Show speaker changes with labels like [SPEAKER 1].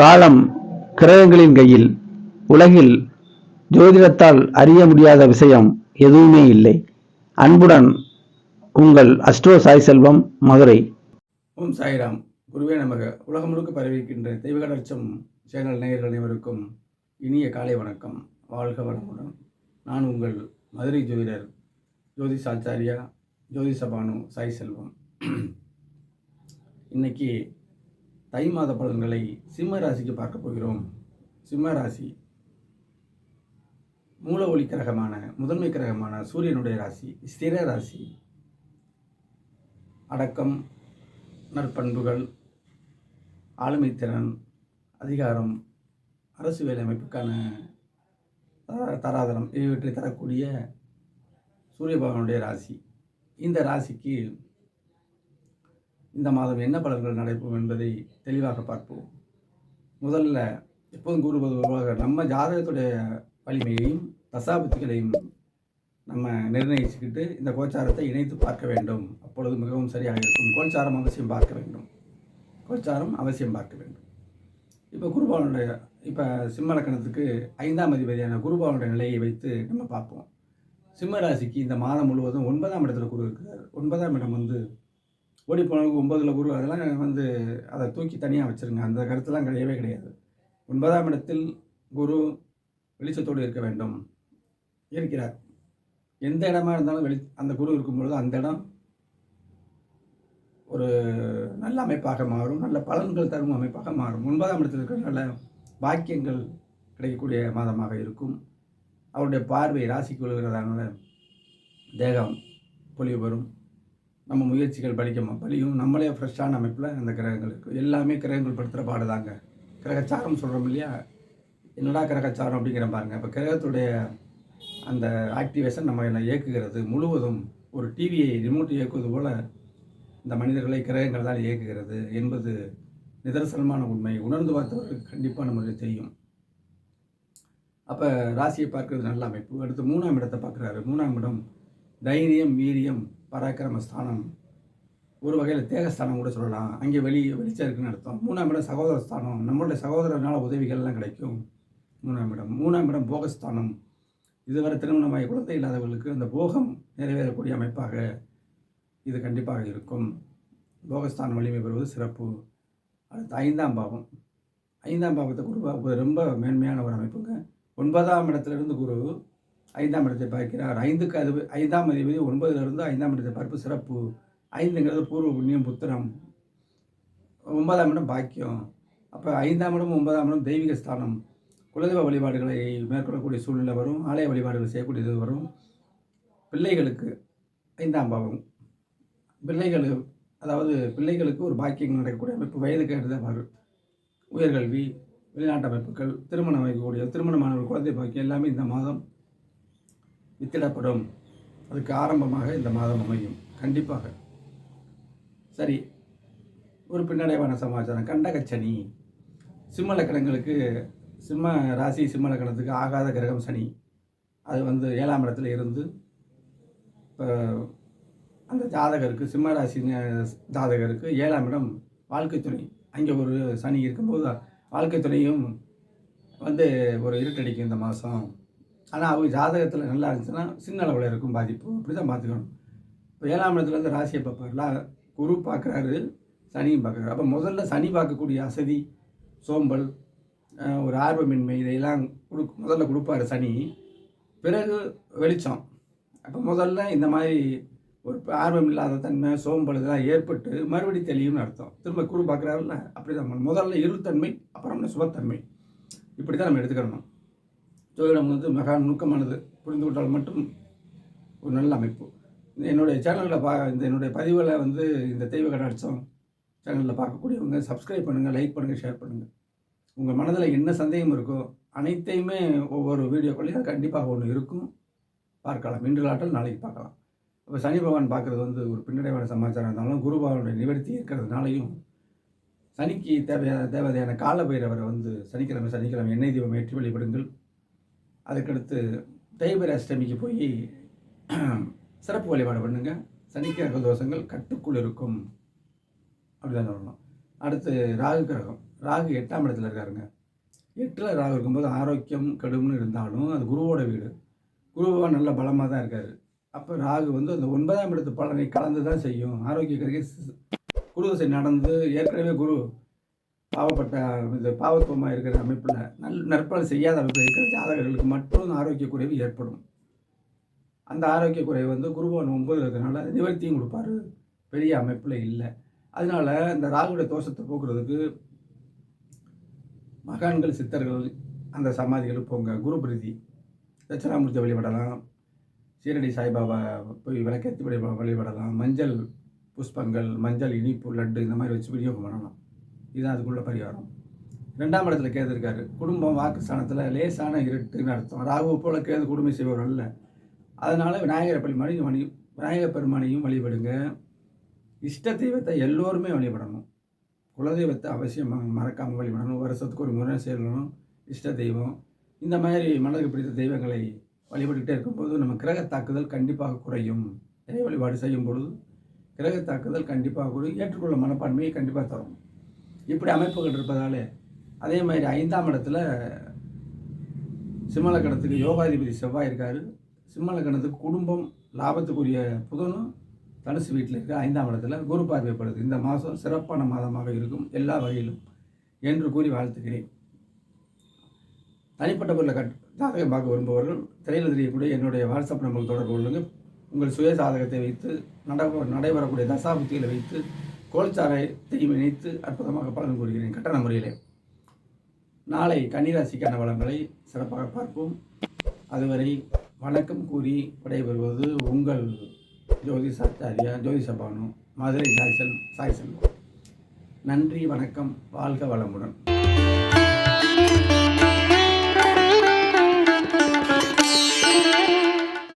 [SPEAKER 1] காலம் கிரகங்களின் கையில் உலகில் ஜோதிடத்தால் அறிய முடியாத விஷயம் எதுவுமே இல்லை. அன்புடன் உங்கள் அஸ்ட்ரோ சாய் செல்வம் மதுரை.
[SPEAKER 2] ஓம் சாய்ராம். குருவே நமக. உலகம் முழுக்க பரவியிருக்கின்ற தெய்வகடர்ச்சம் சேனல் நேயர்கள் அனைவருக்கும் இனிய காலை வணக்கம். வாழ்க வளமுடன். நான் உங்கள் மதுரை ஜோதிடர் ஜோதிஷாச்சாரியா ஜோதிஷபானு சாய் செல்வம். இன்னைக்கு தை மாத பலன்களை சிம்ம ராசிக்கு பார்க்க போகிறோம். சிம்ம ராசி. மூல ஒளி கிரகமான முதன்மை கிரகமான சூரியனுடைய ராசி ஸ்திர ராசி. அடக்கம் நற்பண்புகள் ஆளுமைத்திறன் அதிகாரம் அரசு வேலை அமைப்புக்கான தராதரம் இவற்றை தரக்கூடிய சூரிய பகவானுடைய ராசி. இந்த ராசிக்கு இந்த மாதம் என்ன பலன்கள் நடைபெறும் என்பதை தெளிவாக பார்ப்போம். முதல்ல எப்போதும் கூறுவது போல நம்ம ஜாதகத்துடைய வலிமையையும் தசாபுத்திகளையும் நம்ம நிர்ணயிச்சுக்கிட்டு இந்த கோச்சாரத்தை இணைத்து பார்க்க வேண்டும். அப்பொழுது மிகவும் சரியாக இருக்கும். கோச்சாரம் அவசியம் பார்க்க வேண்டும். கோச்சாரம் அவசியம் பார்க்க வேண்டும். இப்போ குருபாவனுடைய இப்போ சிம்மலக்கணத்துக்கு ஐந்தாம் அதிபதியான குருபாவனுடைய நிலையை வைத்து நம்ம பார்ப்போம். சிம்ம ராசிக்கு இந்த மாதம் முழுவதும் ஒன்பதாம் இடத்துல குரு இருக்கிறார். ஒன்பதாம் இடம் வந்து ஓடி போனவங்க ஒன்பதில் குரு அதெல்லாம் வந்து அதை தூக்கி தனியாக வச்சுருங்க. அந்த கருத்தெல்லாம் கிடையவே கிடையாது. ஒன்பதாம் இடத்தில் குரு வெளிச்சத்தோடு இருக்க வேண்டும். இருக்கிறார். எந்த இடமா இருந்தாலும் வெளி அந்த குரு இருக்கும்பொழுது அந்த இடம் ஒரு நல்ல அமைப்பாக மாறும். நல்ல பலன்கள் தரும் அமைப்பாக மாறும். ஒன்பதாம் இடத்தில் இருக்கிற நல்ல பாக்கியங்கள் கிடைக்கக்கூடிய மாதமாக இருக்கும். அவருடைய பார்வை ராசிக்கு விழுகிறதால தேகம் பொலிவு வரும். நம்ம முயற்சிகள் படிக்கமா பலியும் நம்மளே ஃப்ரெஷ்ஷான அமைப்பில் அந்த கிரகங்களுக்கு. எல்லாமே கிரகங்கள் படுத்துகிற பாடுதாங்க. கிரகச்சாரம் சொல்கிறோம் இல்லையா? என்னடா கிரகச்சாரம் அப்படிங்கிற பாருங்க. இப்போ கிரகத்துடைய அந்த ஆக்டிவேஷன் நம்ம என்ன இயக்குகிறது? முழுவதும் ஒரு டிவியை ரிமோட் இயக்குவது போல் இந்த மனிதர்களை கிரகங்கள் தான் இயக்குகிறது என்பது நிதர்சனமான உண்மை. உணர்ந்து பார்த்தவர்களுக்கு கண்டிப்பாக நம்மளுக்கு தெரியும். அப்போ ராசியை பார்க்கறது நல்ல அமைப்பு. அடுத்து மூணாம் இடத்தை பார்க்குறாரு. மூணாம் இடம் தைரியம் வீரியம் பராக்கிரம ஸ்தானம் ஒரு வகையில் தேகஸ்தானம் கூட சொல்லலாம். அங்கே வெளி வெளிச்சம் இருக்குன்னு அர்த்தம். மூணாம் இடம் சகோதர ஸ்தானம் நம்மளுடைய சகோதரனால் உதவிகள்லாம் கிடைக்கும். மூணாம் இடம். மூணாம் இடம் போகஸ்தானம். இதுவரை திருமணமாகி குழந்தை இல்லாதவர்களுக்கு அந்த போகம் நிறைவேறக்கூடிய அமைப்பாக இது கண்டிப்பாக இருக்கும். போகஸ்தானம் வலிமை பெறுவது சிறப்பு. அடுத்து ஐந்தாம் பாவம். ஐந்தாம் பாவத்தை குருவா ரொம்ப மேன்மையான ஒரு அமைப்புங்க. ஒன்பதாம் இடத்துலேருந்து குரு ஐந்தாம் இடத்தை பார்க்கிறார். ஐந்துக்கு அது ஐந்தாம் அதிபதி ஒன்பதிலிருந்து ஐந்தாம் இடத்தை பார்ப்பு சிறப்பு. ஐந்துங்கிறது பூர்வ புண்ணியம் புத்திரம். ஒன்பதாம் இடம் பாக்கியம். அப்போ ஐந்தாம் இடம் ஒன்பதாம் இடம் தெய்வீக ஸ்தானம். குலதெய்வ வழிபாடுகளை மேற்கொள்ளக்கூடிய சூழ்நிலை வரும். ஆலய வழிபாடுகள் செய்யக்கூடியது வரும். பிள்ளைகளுக்கு ஐந்தாம் பாவம். பிள்ளைகள் அதாவது பிள்ளைகளுக்கு ஒரு பாக்கியம் நடக்கக்கூடிய அமைப்பு வயதுக்கு எடுத்த வரும். உயர்கல்வி வெளிநாட்டு அமைப்புகள் திருமணம் வைக்கக்கூடிய திருமணமான குழந்தை பாக்கியம் எல்லாமே இந்த மாதம் வித்திடப்படும் அதுக்கு ஆரம்பமாக இந்த மாதம் அமையும். கண்டிப்பாக. சரி. ஒரு பின்னடைவான சமாச்சாரம். கண்டகச்சனி. சிம்ம லக்கணங்களுக்கு சிம்ம ராசி சிம்ம லக்கணத்துக்கு ஆகாத கிரகம் சனி. அது வந்து ஏழாம் இடத்துல இருந்து இப்போ அந்த ஜாதகருக்கு சிம்ம ராசி ஜாதகருக்கு ஏழாம் இடம் வாழ்க்கை துணை. அங்கே ஒரு சனி இருக்கும்போது வாழ்க்கை துணையும் வந்து ஒரு இருட்டடிக்கும் இந்த மாதம். ஆனால் அவங்க ஜாதகத்தில் நல்லா இருந்துச்சுன்னா சின்ன அளவில் இருக்கும் பாதிப்பு. அப்படி தான் பார்த்துக்கணும். இப்போ ஏழாம் இடத்துல இருந்து ராசியை பார்ப்பார்ல. குரு பார்க்குறாரு சனியும் பார்க்குறாரு. அப்போ முதல்ல சனி பார்க்கக்கூடிய அசதி சோம்பல் ஒரு ஆர்வமின்மை இதையெல்லாம் கொடு முதல்ல கொடுப்பாரு சனி. பிறகு வெளிச்சம். அப்போ முதல்ல இந்த மாதிரி ஒரு ஆர்வம் இல்லாத தன்மை சோம்பல் இதெல்லாம் ஏற்பட்டு மறுபடி தெளியும்னு அர்த்தம். திரும்ப குரு பார்க்குறாருல அப்படி தான் முதல்ல இருள்தன்மை அப்புறம் சுபத்தன்மை. இப்படி தான் நம்ம எடுத்துக்கணும். ஜோதிடம் வந்து மிக நுணுக்கமானது. புரிந்து கொண்டால் மட்டும் ஒரு நல்ல அமைப்பு. என்னுடைய சேனலில் பா இந்த என்னுடைய பதிவில் வந்து இந்த தெய்வ கடாட்சம் சேனலில் பார்க்கக்கூடியவங்க சப்ஸ்கிரைப் பண்ணுங்கள் லைக் பண்ணுங்கள் ஷேர் பண்ணுங்கள் உங்கள் மனதில் என்ன சந்தேகம் இருக்கோ அனைத்தையுமே ஒவ்வொரு வீடியோக்குள்ளேயும் கண்டிப்பாக ஒன்று இருக்கும். பார்க்கலாம். இன்று ஆட்டல் நாளைக்கு பார்க்கலாம். இப்போ சனி பகவான் பார்க்குறது வந்து ஒரு பின்னடைவான சமாச்சாரம் இருந்தாலும் குரு பகவானுடைய நிவர்த்தி இருக்கிறதுனாலையும் சனிக்கு தேவையான தேவதையான கால பைரவரை வந்து சனிக்கிழமை சனிக்கிழமை எண்ணெய் தீபம் ஏற்றி வழிபடுங்கள். அதுக்கடுத்து தேய்பிர அஷ்டமிக்கு போய் சிறப்பு வழிபாடு பண்ணுங்க. சனிக்கிழமை தோஷங்கள் கட்டுக்குள் இருக்கும். அப்படிதான் சொல்லணும். அடுத்து ராகு கிரகம். ராகு எட்டாம் இடத்துல இருக்காருங்க. எட்டில் ராகு இருக்கும்போது ஆரோக்கியம் கெடும்னு இருந்தாலும் அது குருவோட வீடு. குருவாக நல்ல பலமாக தான் இருக்கார். அப்போ ராகு வந்து அந்த ஒன்பதாம் இடத்து பலனை கலந்து தான் செய்யும். ஆரோக்கிய கருகே குரு தசை நடந்து ஏற்கனவே குரு பாவப்பட்ட இந்த பாவத்துவமாக இருக்கிற அமைப்பில் நல் நற்பலன் செய்யாத அமைப்பில் இருக்கிற ஜாதகர்களுக்கு மட்டும் ஆரோக்கிய குறைவு ஏற்படும். அந்த ஆரோக்கிய குறைவு வந்து குருபவன் ஒன்பது இருக்கிறதுனால நிவர்த்தியும் கொடுப்பாரு. பெரிய அமைப்பில் இல்லை. அதனால இந்த ராகுட தோஷத்தை போக்குறதுக்கு மகான்கள் சித்தர்கள் அந்த சமாதிகள் போங்க. குரு பிரீதி தட்சிணாமூர்த்தி வழிபடலாம். சீரடி சாய்பாபா போய் விளக்கேற்றி வழி வழிபடலாம். மஞ்சள் புஷ்பங்கள் மஞ்சள் இனிப்பு லட்டு இந்த மாதிரி வச்சு விநியோகம் பண்ணலாம் இதுதான் அதுக்குள்ள பரிகாரம். ரெண்டாம் இடத்துல கேது இருக்காரு. குடும்பம் வாக்குஸ்தானத்தில் லேசான இருட்டுன்னு அர்த்தம் ராகுவை போல கேது குடும்பம் செய்வர் அல்ல. அதனால் விநாயகர் பெருமானையும் வணி விநாயகர் பெருமானையும் வழிபடுங்க. இஷ்ட தெய்வத்தை எல்லோருமே வழிபடணும். குலதெய்வத்தை அவசியம் மறக்காமல் வழிபடணும். வருஷத்துக்கு ஒரு முறை செய்யணும். இஷ்ட தெய்வம். இந்த மாதிரி மனதுக்கு பிடித்த தெய்வங்களை வழிபட்டுக்கிட்டே இருக்கும்போது நம்ம கிரக தாக்குதல் கண்டிப்பாக குறையும். இறை வழிபாடு செய்யும் பொழுது கிரக தாக்குதல் கண்டிப்பாக குறையும். ஏற்றுக்கொள்ள மனப்பான்மையை கண்டிப்பாக தரும். இப்படி அமைப்புகள் இருப்பதாலே அதே மாதிரி ஐந்தாம் இடத்துல சிம்மலக்கணத்துக்கு யோகாதிபதி செவ்வாய் இருக்கார். சிம்மலக்கணத்துக்கு குடும்பம் லாபத்துக்குரிய புதனும் தனுசு வீட்டில் இருக்க ஐந்தாம் இடத்துல குரு பார்வைப்படுது இந்த மாதம் சிறப்பான மாதமாக இருக்கும் எல்லா வகையிலும் என்று கூறி வாழ்த்துகிறேன். தனிப்பட்ட பொருளை கட் ஜாதகம் பார்க்க விரும்புபவர்கள் திரையில் தெரியக்கூடிய என்னுடைய வாட்ஸ்அப் நம்பருக்கு தொடர்பு கொள்ளுங்கள். உங்கள் சுய சாதகத்தை வைத்து நட நடைபெறக்கூடிய தசாபுத்திகளை வைத்து கோல்சாரத்தையும் இணைத்து அற்புதமாக பலன் கூறுகிறேன். கட்டண முறையிலே. நாளை கன்னிராசிக்கான வளங்களை சிறப்பாக பார்ப்போம். அதுவரை வணக்கம் கூறி விடைபெறுவது உங்கள் ஜோதிஷ் ஆச்சாரியா ஜோதிஷ பானு மதுரை சாய்சல் சாய்சல் நன்றி வணக்கம் வாழ்க வளமுடன்.